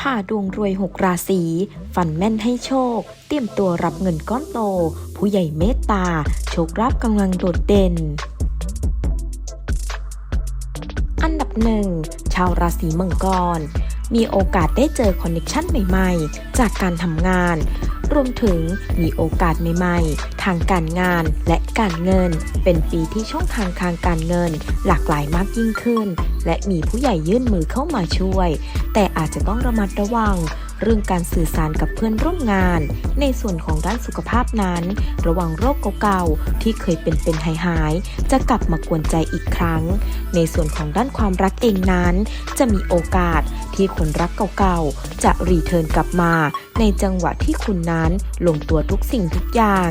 ผ่าดวงรวยหกราศีฝันแม่นให้โชค เตรียมตัวรับเงินก้อนโต ผู้ใหญ่เมตตา โชคราบกำลังโดดเด่น อันดับหนึ่งชาวราศีมังกร มีโอกาสได้เจอคอนเนคชั่นใหม่ๆ จากการทำงาน รวมถึงมีโอกาสใหม่ๆ ทางการงานและ การเงิน เป็นปีที่ช่องทางทางการเงิน หลากหลายมากยิ่งขึ้น และมีผู้ใหญ่ยื่นมือเข้ามาช่วย แต่อาจจะต้องระมัดระวัง เรื่องการสื่อสารกับเพื่อนร่วมงาน ในส่วนของด้านสุขภาพนั้น ระวังโรคเก่าๆที่เคยเป็นเป็นหายหายจะกลับมากวนใจอีกครั้ง ในส่วนของด้านความรักเองนั้น จะมีโอกาสที่คนรักเก่าๆจะรีเทิร์นกลับมา ในจังหวะที่คุณนั้นลงตัวทุกสิ่งทุกอย่าง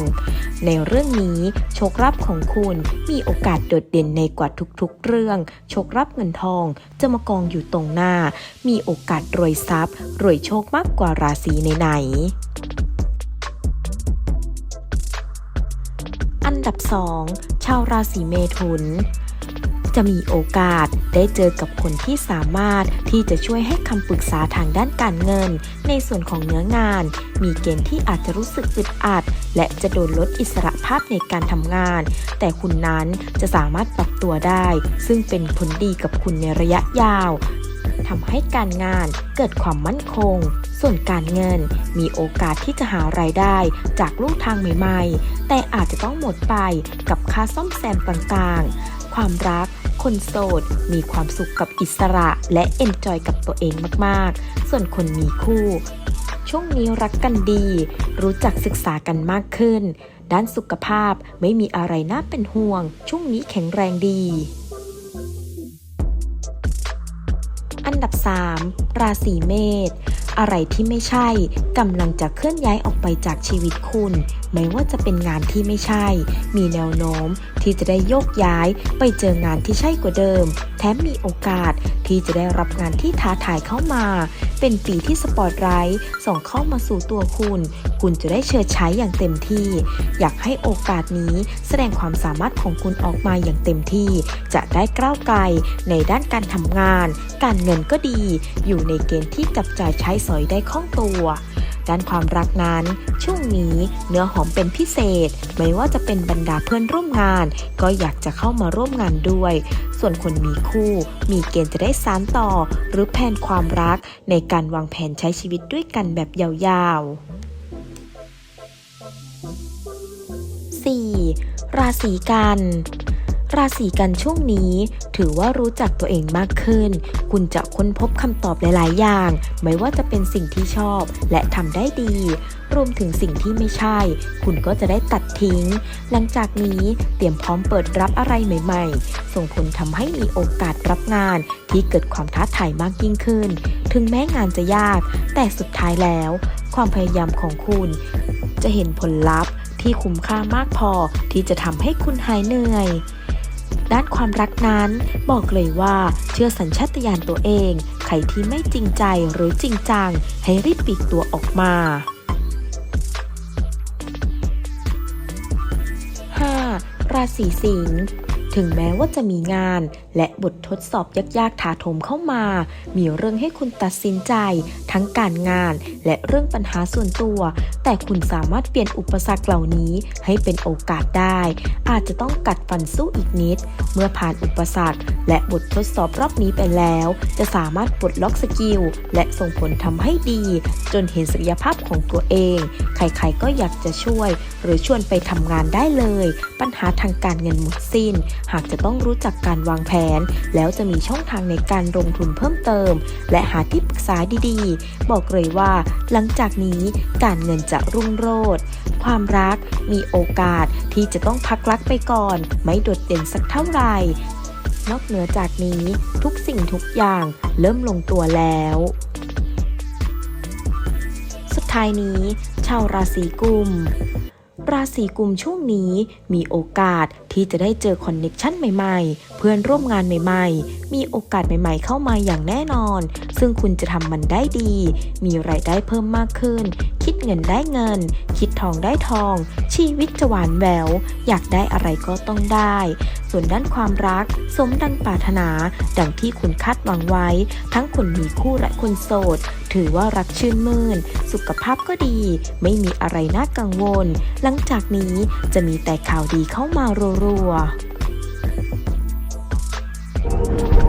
ในเรื่องนี้โชคลับของคุณมีโอกาสโดดเด่นในกว่าทุกๆ เรื่อง โชคลับเงินทองจะมากองอยู่ตรงหน้า มีโอกาสรวยทรัพย์ รวยโชคมากกว่าราศีไหนๆอันดับ 2 ชาวราศีเมถุน จะมีโอกาสได้เจอกับคนที่สามารถที่จะช่วยให้คำปรึกษาทางด้านการเงิน ในส่วนของเนื้องาน มีเกณฑ์ที่อาจจะรู้สึกอึดอัด และจะโดนลดอิสระภาพในการทำงาน แต่คุณนั้นจะสามารถปรับตัวได้ ซึ่งเป็นผลดีกับคุณในระยะยาวทำให้การงานเกิดความมั่นคง ส่วนการเงินมีโอกาสที่จะหารายได้จากลู่ทางใหม่ ๆ แต่อาจจะต้องหมดไปกับค่าซ่อมแซมต่างๆ ความรัก คนโสด มีความสุขกับอิสระและเอนจอยกับตัวเองมากๆ ส่วนคนมีคู่ ช่วงนี้รักกันดี รู้จักศึกษากันมากขึ้น ด้านสุขภาพไม่มีอะไรน่าเป็นห่วง ช่วงนี้แข็งแรงดี อันดับ 3 ราศีเมษ อะไรที่ไม่ใช่กำลังจะเคลื่อนย้ายออกไปจากชีวิตคุณ ไม่ว่าจะเป็นงานที่ไม่ใช่ มีแนวโน้มที่จะได้โยกย้ายไปเจองานที่ใช่กว่าเดิม แถมมีโอกาส ที่จะได้รับงานที่ท้าทายเข้ามา เป็นปีที่สปอตไลท์ส่องเข้ามาสู่ตัวคุณ คุณจะได้เชิดใช้อย่างเต็มที่ อยากให้โอกาสนี้แสดงความสามารถของคุณออกมาอย่างเต็มที่ จะได้ก้าวไกลในด้านการทำงาน การเงินก็ดี อยู่ในเกณฑ์ที่จับจ่ายใช้สอยได้คล่องตัว ด้านความรักนั้น ช่วงนี้เนื้อหอมเป็นพิเศษ ไม่ว่าจะเป็นบรรดาเพื่อนร่วมงาน ก็อยากจะเข้ามาร่วมงานด้วย ส่วนคนมีคู่ มีเกณฑ์จะได้สานต่อ หรือแผนความรักในการวางแผนใช้ชีวิตด้วยกันแบบยาวๆ 4. ราศีกัน ราศีกันช่วงนี้ ถือว่ารู้จักตัวเองมากขึ้น คุณจะค้นพบคำตอบหลาย ๆ อย่าง ไม่ว่าจะเป็นสิ่งที่ชอบและทำได้ดี รวมถึงสิ่งที่ไม่ใช่ คุณก็จะได้ตัดทิ้ง หลังจากนี้เตรียมพร้อมเปิดรับอะไรใหม่ ๆ ส่งผลทำให้มีโอกาสรับงาน ที่เกิดความท้าทายมากยิ่งขึ้น ถึงแม้งานจะยาก แต่สุดท้ายแล้ว ความพยายามของคุณ จะเห็นผลลัพธ์ที่คุ้มค่ามากพอที่จะทำให้คุณหายเหนื่อย ด้านความรักนั้น บอกเลยว่าเชื่อสัญชาตญาณตัวเอง ใครที่ไม่จริงใจหรือจริงจัง ให้รีบปีกตัวออกมา 5. ราศีสิงห์ ถึงแม้ว่าจะมีงาน และบททดสอบยากๆถาโถมเข้ามา มีเรื่องให้คุณตัดสินใจ ทั้งการงาน และเรื่องปัญหาส่วนตัว แต่คุณสามารถเปลี่ยนอุปสรรคเหล่านี้ให้เป็นโอกาสได้ อาจจะต้องกัดฟันสู้อีกนิด เมื่อผ่านอุปสรรค และบททดสอบรอบนี้ไปแล้ว จะสามารถปลดล็อกสกิลและส่งผลทำให้ดี จนเห็นศักยภาพของตัวเอง ใครๆก็อยากจะช่วย หรือชวนไปทำงานได้เลย ปัญหาทางการเงินหมดสิ้น หากจะต้องรู้จักการวางแผน แล้วจะมีช่องทางในการลงทุนเพิ่มเติม และหาที่ปรึกษาดีๆ บอกเลยว่า หลังจากนี้การเงินจะรุ่งโรจน์ความรักมีโอกาสที่จะต้องพักรักไปก่อน ไม่โดดเด่นสักเท่าไหร่ นอกเหนือจากนี้ทุกสิ่งทุกอย่างเริ่มลงตัวแล้ว สุดท้ายนี้ ชาวราศีกุม ราศีกุมช่วงนี้มีโอกาสที่จะได้เจอคอนเน็ชันใหม่ๆ เพื่อนร่วมงานใหม่ๆ มีโอกาสใหม่ๆเข้ามาอย่างแน่นอน ซึ่งคุณจะทำมันได้ดี มีรายได้เพิ่มมากขึ้น เงินได้เงิน คิดทองได้ทอง ชีวิตจะหวานแวว อยากได้อะไรก็ต้องได้ ส่วนด้านความรัก สมดังปรารถนา ดังที่คุณคาดหวังไว้ ทั้งคนมีคู่และคนโสด ถือว่ารักชื่นมื่น สุขภาพก็ดี ไม่มีอะไรน่ากังวล หลังจากนี้จะมีแต่ข่าวดีเข้ามารัวๆ